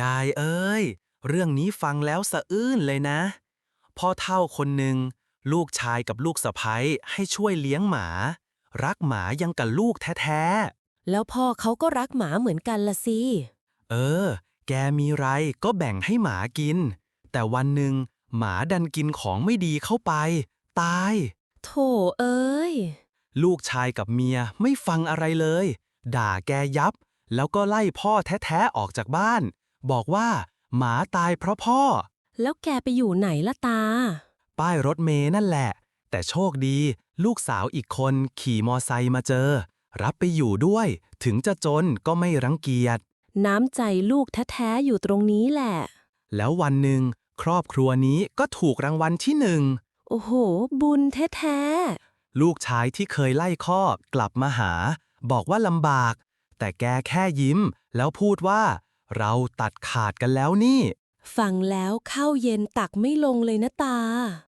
ยายเอ้ย เรื่องนี้ฟังแล้วสะอื้นเลยนะ พ่อเท่าคนหนึ่งลูกชายกับลูกสะใภ้ให้ช่วยเลี้ยงหมา รักหมายังกับลูกแท้แล้วพ่อเขาก็รักหมาเหมือนกันละสิ ๆ เออ แกมีไรก็แบ่งให้หมากิน แต่วันหนึ่งหมาดันกินของไม่ดีเข้าไป ตาย โถเอ้ย ลูกชายกับเมียไม่ฟังอะไรเลย ด่าแกยับ แล้วก็ไล่พ่อแท้ ๆ ออกจากบ้าน บอกว่า หมาตายเพราะพ่อ แล้วแกไปอยู่ไหนละตา ป้ายรถเมย์นั่นแหละ แต่โชคดี ลูกสาวอีกคนขี่มอไซค์มาเจอ รับไปอยู่ด้วย ถึงจะจนก็ไม่รังเกียจ น้ำใจลูกแท้ๆอยู่ตรงนี้แหละ แล้ววันหนึ่งครอบครัวนี้ก็ถูกรางวัลที่หนึ่ง โอ้โห บุญแท้ลูกชายที่เคยไล่ข้อกลับมาหา บอกว่าลำบาก แต่แกแค่ยิ้ม แล้วพูดว่า เราตัดขาดกันแล้วนี่ ฟังแล้วข้าวเย็นตักไม่ลงเลยนะตา